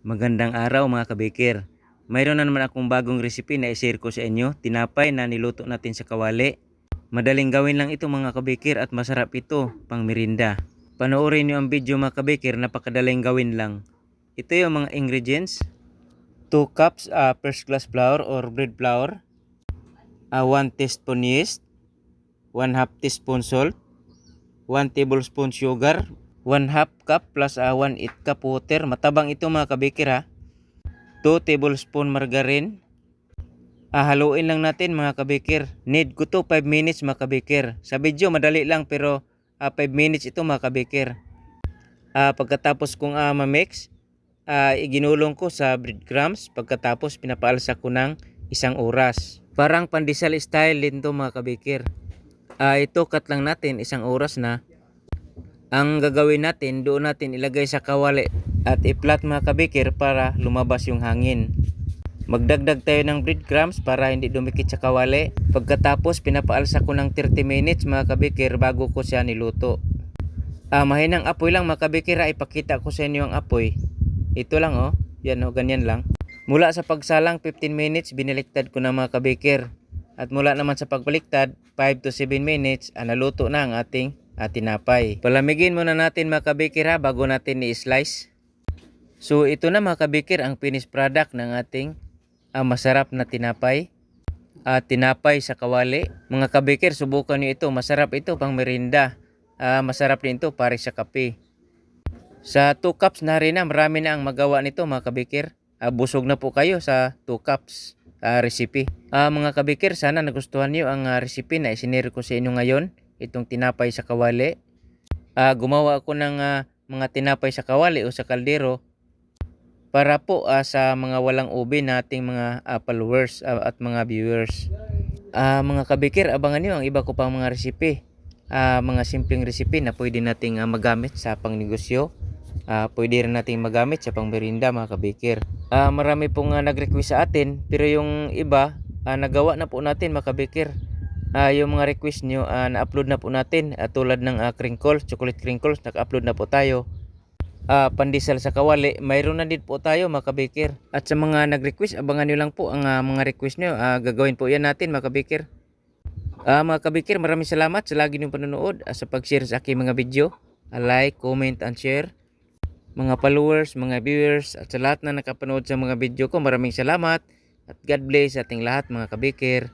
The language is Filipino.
Magandang araw mga kabikir. Mayroon na naman akong bagong recipe na i-share ko sa inyo. Tinapay na niluto natin sa kawali. Madaling gawin lang ito mga kabikir at masarap ito pang merinda. Panoorin niyo ang video mga kabikir, napakadaling gawin lang. Ito yung mga ingredients. 2 cups uh, first class flour or bread flour. Uh, 1 teaspoon yeast. 1 half teaspoon salt. 1 tablespoon sugar. 1 half cup plus uh, 1 8 cup water. Matabang ito mga kabikir ha. 2 tablespoon margarine. Ah, haluin lang natin mga kabikir. Need ko to 5 minutes mga kabikir. Sa video madali lang pero ah, 5 minutes ito mga kabikir. Ah, pagkatapos kong ah, ma-mix, ah, iginulong ko sa breadcrumbs. Pagkatapos pinapaalsa ko ng isang oras. Parang pandesal style din to mga kabikir. Ah, ito cut lang natin isang oras na. Ang gagawin natin, doon natin ilagay sa kawali at i-flat mga kabikir para lumabas yung hangin. Magdagdag tayo ng breadcrumbs para hindi dumikit sa kawali. Pagkatapos, pinapaalsa ko ng 30 minutes mga kabikir bago ko siya niluto. Ah, mahinang apoy lang mga kabikir, ipakita ko sa inyo ang apoy. Ito lang oh, yan oh, ganyan lang. Mula sa pagsalang 15 minutes, biniliktad ko na mga kabikir. At mula naman sa pagbaliktad, 5 to 7 minutes, ah, naluto na ang ating ah, tinapay. Palamigin muna natin mga kabikir ha, bago natin i-slice. So ito na mga kabikir ang finished product ng ating ah, masarap na tinapay. Ah, tinapay sa kawali. Mga kabikir, subukan nyo ito. Masarap ito pang merinda. Ah, masarap din ito pare sa kape. Sa 2 cups na rin na, marami na ang magawa nito mga kabikir. Ah, busog na po kayo sa 2 cups ah, recipe. Ah, mga kabikir, sana nagustuhan niyo ang ah, recipe na isinare ko sa inyo ngayon. Itong tinapay sa kawali. Ah, gumawa ako ng ah, mga tinapay sa kawali o sa kaldero para po ah, sa mga walang ubi nating mga ah, followers ah, at mga viewers. Ah, mga kabikir, abangan niyo ang iba ko pang mga recipe. Ah, mga simpleng recipe na pwede nating ah, magamit sa pangnegosyo. Ah, pwede rin nating magamit sa pangmerinda mga kabikir. Ah, marami pong ah, nag-request sa atin pero yung iba ah, nagawa na po natin mga kabikir. Ah, yung mga request nyo ah, na-upload na po natin ah, tulad ng ah, crinkles, chocolate crinkles, naka-upload na po tayo ah, pandesal sa kawali, mayroon na din po tayo mga kabikir. At sa mga nag-request, abangan nyo lang po ang ah, mga request nyo. Ah, gagawin po yan natin mga kabikir. Ah, mga kabikir, maraming salamat sa lagi niyong panonood at sa pag-share sa aking mga video. Ah, like, comment, and share. Mga followers, mga viewers, at sa lahat na nakapanood sa mga video ko, maraming salamat. At God bless ating lahat mga kabikir.